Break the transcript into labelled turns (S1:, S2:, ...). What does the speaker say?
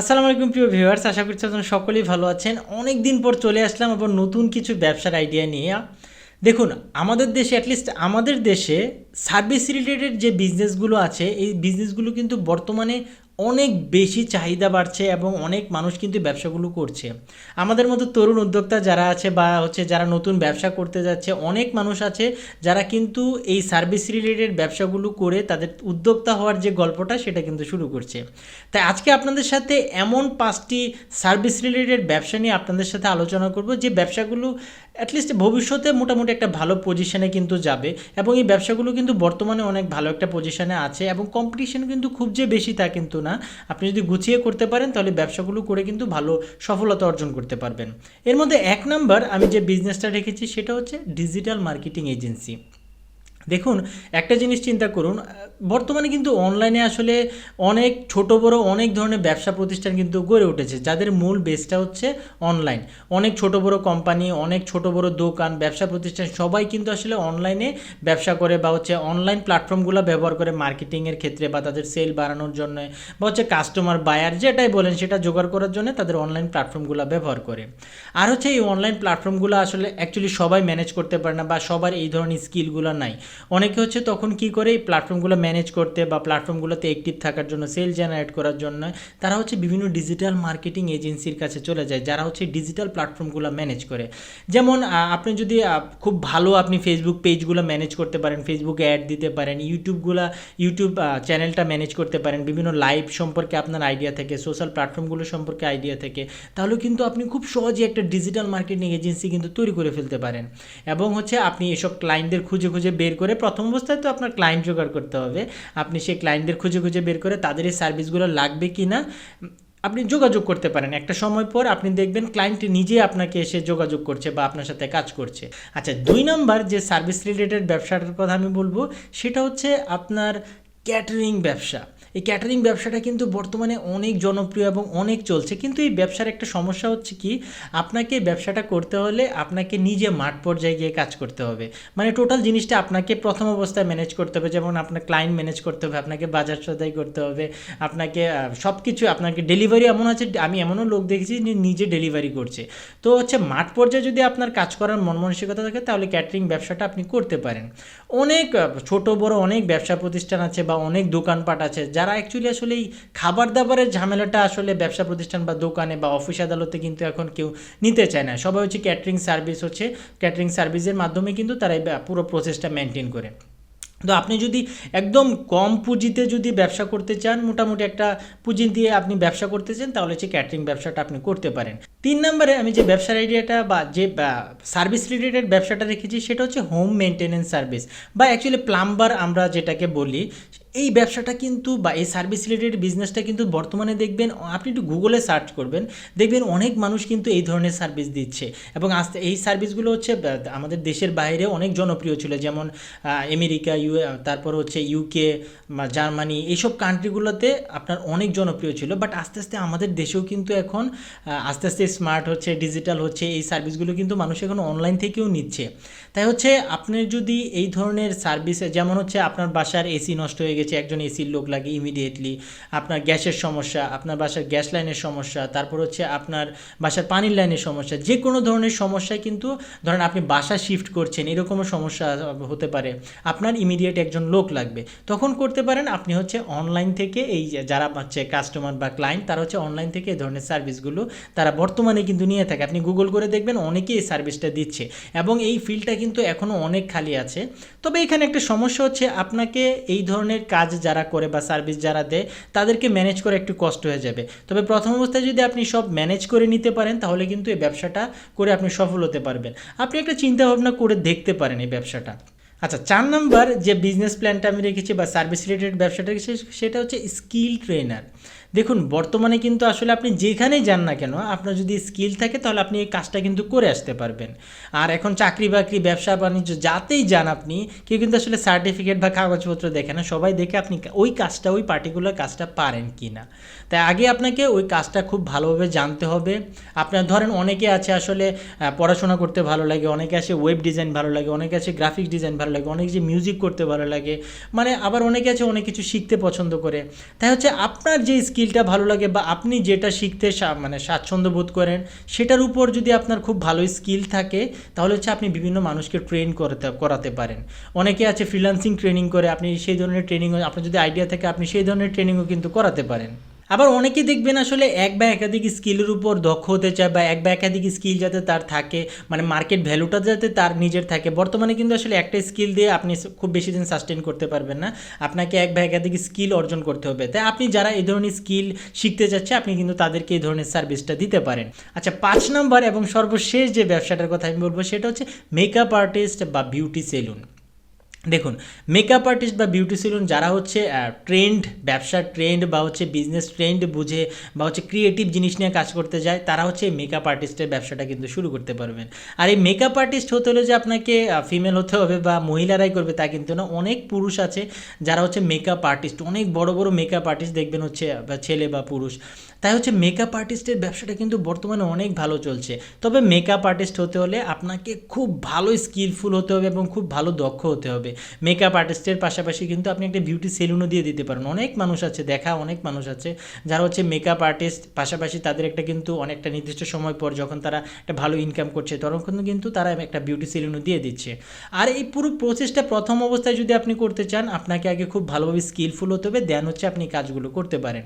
S1: আসসালামু আলাইকুম প্রিয় ভিউয়ার্স, আশা করছি আপনারা সকলেই ভালো আছেন। অনেক দিন পর চলে আসলাম আবার নতুন কিছু ব্যবসার আইডিয়া নিয়ে। দেখুন, আমাদের দেশে অ্যাটলিস্ট আমাদের দেশে সার্ভিস রিলেটেড যে বিজনেসগুলো আছে, এই বিজনেসগুলো কিন্তু বর্তমানে অনেক বেশি চাহিদা বাড়ছে এবং অনেক মানুষ কিন্তু ব্যবসাগুলো করছে। আমাদের মতো তরুণ উদ্যোক্তা যারা আছে বা হচ্ছে যারা নতুন ব্যবসা করতে যাচ্ছে, অনেক মানুষ আছে যারা কিন্তু এই সার্ভিস রিলেটেড ব্যবসাগুলো করে তাদের উদ্যোক্তা হওয়ার যে গল্পটা সেটা কিন্তু শুরু করছে। তাই আজকে আপনাদের সাথে এমন পাঁচটি সার্ভিস রিলেটেড ব্যবসা নিয়ে আপনাদের সাথে আলোচনা করব যে ব্যবসাগুলো অ্যাটলিস্ট ভবিষ্যতে মোটামুটি একটা ভালো পজিশনে কিন্তু যাবে। এবং এই ব্যবসাগুলো কিন্তু বর্তমানে অনেক ভালো একটা পজিশনে আছে এবং কম্পিটিশন কিন্তু খুব যে বেশি তা কিন্তু না। আপনি যদি গুছিয়ে করতে পারেন, তাহলে ব্যবসাগুলো করে কিন্তু ভালো সফলতা অর্জন করতে পারবেন। এর মধ্যে এক নাম্বার আমি যে বিজনেসটা রেখেছি, সেটা হচ্ছে ডিজিটাল মার্কেটিং এজেন্সি দেখুন, একটা জিনিস চিন্তা করুন, বর্তমানে কিন্তু অনলাইনে আসলে অনেক ছোট, বড়, অনেক ধরনের ব্যবসা প্রতিষ্ঠান কিন্তু গড়ে উঠেছে, যাদের মূল বেসটা হচ্ছে অনলাইন অনেক ছোট, বড় কোম্পানি অনেক ছোট, বড় দোকান, ব্যবসা প্রতিষ্ঠান, সবাই কিন্তু আসলে অনলাইনে ব্যবসা করে বা হচ্ছে অনলাইন প্ল্যাটফর্মগুলো ব্যবহার করে মার্কেটিংয়ের ক্ষেত্রে বা তাদের সেল বাড়ানোর জন্য বা হচ্ছে কাস্টমার বায়ার যেটাই বলেন, সেটা জোগাড় করার জন্য তাদের অনলাইন প্ল্যাটফর্মগুলো ব্যবহার করে। আর হচ্ছে এই অনলাইন প্ল্যাটফর্মগুলো আসলে অ্যাকচুয়ালি সবাই ম্যানেজ করতে পারে না বা সবার এই ধরনের স্কিলগুলো নাই। অনেকে হচ্ছে তখন কি করে, এই প্ল্যাটফর্মগুলো ম্যানেজ করতে বা প্ল্যাটফর্মগুলোতে অ্যাক্টিভ থাকার জন্য সেল জেনারেট করার জন্য তারা হচ্ছে বিভিন্ন ডিজিটাল মার্কেটিং এজেন্সির কাছে চলে যায়, যারা হচ্ছে ডিজিটাল প্ল্যাটফর্মগুলো ম্যানেজ করে। যেমন আপনি যদি খুব ভালো আপনি ফেসবুক পেজগুলো ম্যানেজ করতে পারেন ফেসবুকে অ্যাড দিতে পারেন ইউটিউবগুলো ইউটিউব চ্যানেলটা ম্যানেজ করতে পারেন, বিভিন্ন লাইভ সম্পর্কে আপনার আইডিয়া থেকে সোশ্যাল প্ল্যাটফর্মগুলো সম্পর্কে আইডিয়া থেকে তাহলে কিন্তু আপনি খুব সহজে একটা ডিজিটাল মার্কেটিং এজেন্সি কিন্তু তৈরি করে ফেলতে পারেন। এবং হচ্ছে আপনি এসব ক্লায়েন্টদের খুঁজে খুঁজে বের করে প্রথম অবস্থায় তো আপনার ক্লায়েন্ট জোগাড় করতে হবে। আপনি সেই ক্লায়েন্টদের খুঁজে খুঁজে বের করে তাদের এই সার্ভিসগুলো লাগবে কি না, আপনি যোগাযোগ করতে পারেন। একটা সময় পর আপনি দেখবেন ক্লায়েন্ট নিজে আপনাকে এসে যোগাযোগ করছে বা আপনার সাথে কাজ করছে। আচ্ছা দুই নম্বর যে সার্ভিস রিলেটেড ব্যবসাটার কথা আমি বলব, সেটা হচ্ছে আপনার ক্যাটারিং ব্যবসা। এই ক্যাটারিং ব্যবসাটা কিন্তু বর্তমানে অনেক জনপ্রিয় এবং অনেক চলছে। কিন্তু এই ব্যবসার একটা সমস্যা হচ্ছে কি, আপনাকে ব্যবসাটা করতে হলে আপনাকে নিজে মাঠ পর্যায়ে গিয়ে কাজ করতে হবে। মানে টোটাল জিনিসটা আপনাকে প্রথম অবস্থায় ম্যানেজ করতে হবে। যেমন আপনার ক্লায়েন্ট ম্যানেজ করতে হবে, আপনাকে বাজার সদাই করতে হবে, আপনাকে সব কিছু আপনাকে ডেলিভারি এমন আছে, আমি এমনও লোক দেখেছি যে নিজে ডেলিভারি করছে। তো হচ্ছে মাঠ পর্যায়ে যদি আপনার কাজ করার মন মানসিকতা থাকে, তাহলে ক্যাটারিং ব্যবসাটা আপনি করতে পারেন। অনেক ছোট বড় অনেক ব্যবসা প্রতিষ্ঠান আছে বা অনেক দোকানপাট আছে, যারা অ্যাকচুয়ালি আসলে এই খাবার দাবারের ঝামেলাটা আসলে ব্যবসা প্রতিষ্ঠান বা দোকানে বা অফিস আদালতে কিন্তু এখন কেউ নিতে চায় না। সবাই হচ্ছে ক্যাটারিং সার্ভিস হচ্ছে ক্যাটারিং সার্ভিসের মাধ্যমে কিন্তু তারা এই পুরো প্রসেসটা মেনটেন করে। তো আপনি যদি একদম কম পুঁজিতে যদি ব্যবসা করতে চান, মোটামুটি একটা পুঁজি দিয়ে আপনি ব্যবসা করতে চান, তাহলে হচ্ছে ক্যাটারিং ব্যবসাটা আপনি করতে পারেন। তিন নম্বরে আমি যে ব্যবসার আইডিয়াটা বা যে সার্ভিস রিলেটেড ব্যবসাটা রেখেছি, সেটা হচ্ছে হোম মেনটেনেন্স সার্ভিস বা অ্যাকচুয়ালি প্লাম্বার আমরা যেটাকে বলি এই ব্যবসাটা কিন্তু বা এই সার্ভিস রিলেটেড বিজনেসটা কিন্তু বর্তমানে দেখবেন, আপনি একটু গুগলে সার্চ করবেন, দেখবেন অনেক মানুষ কিন্তু এই ধরনের সার্ভিস দিচ্ছে। এবং আস্তে, এই সার্ভিসগুলো হচ্ছে আমাদের দেশের বাইরে অনেক জনপ্রিয় ছিল, যেমন আমেরিকা ইউ তারপর হচ্ছে ইউকে জার্মানি এইসব কান্ট্রিগুলোতে আপনার অনেক জনপ্রিয় ছিল। বাট আস্তে আস্তে আমাদের দেশেও কিন্তু এখন আস্তে আস্তে স্মার্ট হচ্ছে ডিজিটাল হচ্ছে, এই সার্ভিসগুলো কিন্তু মানুষ এখন অনলাইন থেকেও নিচ্ছে। তাই হচ্ছে আপনি যদি এই ধরনের সার্ভিস যেমন হচ্ছে আপনার বাসার এসি নষ্ট হয়ে গেছে একজন এসির লোক লাগে ইমিডিয়েটলি আপনার গ্যাসের সমস্যা, আপনার বাসার গ্যাস লাইনের সমস্যা, তারপর হচ্ছে আপনার বাসার পানির লাইনের সমস্যা। যে কোনো ধরনের সমস্যায় কিন্তু ধরেন আপনি বাসা শিফট করছেন, এরকমও সমস্যা হতে পারে। আপনার ইমিডিয়েট একজন লোক লাগবে। তখন করতে পারেন আপনি হচ্ছে অনলাইন থেকে এই যারা হচ্ছে কাস্টমার বা ক্লায়েন্ট তারা হচ্ছে অনলাইন থেকে এই ধরনের সার্ভিসগুলো তারা বর্তমানে কিন্তু নিয়ে থাকে। আপনি গুগল করে দেখবেন অনেকেই এই সার্ভিসটা দিচ্ছে এবং এই ফিল্ডটা কিন্তু এখনও অনেক খালি আছে। তবে এখানে একটা সমস্যা হচ্ছে আপনাকে এই ধরনের কাজ যারা করে বা সার্ভিস যারা দেয়, তাদেরকে ম্যানেজ করে একটু কষ্ট হয়ে যাবে। তবে প্রথম অবস্থায় যদি আপনি সব ম্যানেজ করে নিতে পারেন, তাহলে কিন্তু এই ব্যবসাটা করে আপনি সফল হতে পারবেন। আপনি একটা চিন্তাভাবনা করে দেখতে পারেন এই ব্যবসাটা। আচ্ছা চার নম্বর যে বিজনেস প্ল্যানটা আমি রেখেছি বা সার্ভিস রিলেটেড ব্যবসাটা রেখেছি, সেটা হচ্ছে স্কিল ট্রেনার দেখুন, বর্তমানে কিন্তু আসলে আপনি যেখানেই যান না কেন, আপনার যদি স্কিল থাকে তাহলে আপনি এই কাজটা কিন্তু করে আসতে পারবেন। আর এখন চাকরি বাকরি, ব্যবসা বাণিজ্য যাতেই যান আপনি, কেউ কিন্তু আসলে সার্টিফিকেট বা কাগজপত্র দেখে না। সবাই দেখে আপনি ওই কাজটা, ওই পার্টিকুলার কাজটা পারেন কি না। তাই আগে আপনাকে ওই কাজটা খুব ভালোভাবে জানতে হবে। আপনার ধরেন অনেকে আছে আসলে পড়াশোনা করতে ভালো লাগে, অনেকে আছে ওয়েব ডিজাইন ভালো লাগে, অনেকে আছে গ্রাফিক ডিজাইন ভালো লাগে, অনেক যে মিউজিক করতে ভালো লাগে মানে আবার অনেকে আছে অনেক কিছু শিখতে পছন্দ করে। তাই হচ্ছে আপনার যে স্কিলটা ভালো লাগে বা আপনি যেটা শিখতে মানে স্বাচ্ছন্দ্য বোধ করেন, সেটার উপর যদি আপনার খুব ভালো স্কিল থাকে, তাহলে হচ্ছে আপনি বিভিন্ন মানুষকে ট্রেন করতে, করাতে পারেন। অনেকে আছে ফ্রিল্যান্সিং ট্রেনিং করে, আপনি সেই ধরনের ট্রেনিং আপনার যদি আইডিয়া থাকে, আপনি সেই ধরনের ট্রেনিংও কিন্তু করাতে পারেন। আবার অনেকে দেখবেন আসলে এক বা একাধিক স্কিলের উপর দক্ষ হতে চায় বা এক বা একাধিক স্কিল যাতে তার থাকে মানে মার্কেট ভ্যালুটা যাতে তার নিজের থাকে। বর্তমানে কিন্তু আসলে একটা স্কিল দিয়ে আপনি খুব বেশি দিন সাস্টেন করতে পারবেন না। আপনাকে এক বা একাধিক স্কিল অর্জন করতে হবে। তাই আপনি যারা এই ধরনের স্কিল শিখতে চাচ্ছে, আপনি কিন্তু তাদেরকে এই ধরনের সার্ভিসটা দিতে পারেন। আচ্ছা পাঁচ নম্বর এবং সর্বশেষ যে ব্যবসাটার কথা আমি বলব, সেটা হচ্ছে মেকআপ আর্টিস্ট বা বিউটি সেলুন দেখুন মেকআপ আর্টিস্ট বা বিউটি সেলুন যারা হচ্ছে ট্রেন্ড ব্যবসার ট্রেন্ড বা হচ্ছে বিজনেস ট্রেন্ড বুঝে বা হচ্ছে ক্রিয়েটিভ জিনিস নিয়ে কাজ করতে যায়, তারা হচ্ছে মেকআপ আর্টিস্টের ব্যবসাটা কিন্তু শুরু করতে পারবেন। আর এই মেকআপ আর্টিস্ট হতে হলে যে আপনাকে ফিমেল হতে হবে বা মহিলারাই করবে তা কিন্তু না, অনেক পুরুষ আছে যারা হচ্ছে মেকআপ আর্টিস্ট অনেক বড় বড় মেকআপ আর্টিস্ট দেখবেন হচ্ছে ছেলে বা পুরুষ। তাই হচ্ছে মেকআপ আর্টিস্টের ব্যবসাটা কিন্তু বর্তমানে অনেক ভালো চলছে। তবে মেকআপ আর্টিস্ট হতে হলে আপনাকে খুব ভালো স্কিলফুল হতে হবে এবং খুব ভালো দক্ষ হতে হবে। মেকআপ আর্টিস্টের পাশাপাশি কিন্তু আপনি একটা বিউটি সেলুনও দিয়ে দিতে পারেন। অনেক মানুষ আছে, দেখা অনেক মানুষ আছে, যারা হচ্ছে মেকআপ আর্টিস্ট পাশাপাশি তাদের একটা কিন্তু অনেকটা নির্দিষ্ট সময় পর যখন তারা একটা ভালো ইনকাম করছে, তখন কিন্তু তারা একটা বিউটি সেলুনও দিয়ে দিচ্ছে। আর এই পুরো প্রসেসটা প্রথম অবস্থায় যদি আপনি করতে চান, আপনাকে আগে খুব ভালোভাবে স্কিলফুল হতে হবে দেন হচ্ছে আপনি কাজগুলো করতে পারেন।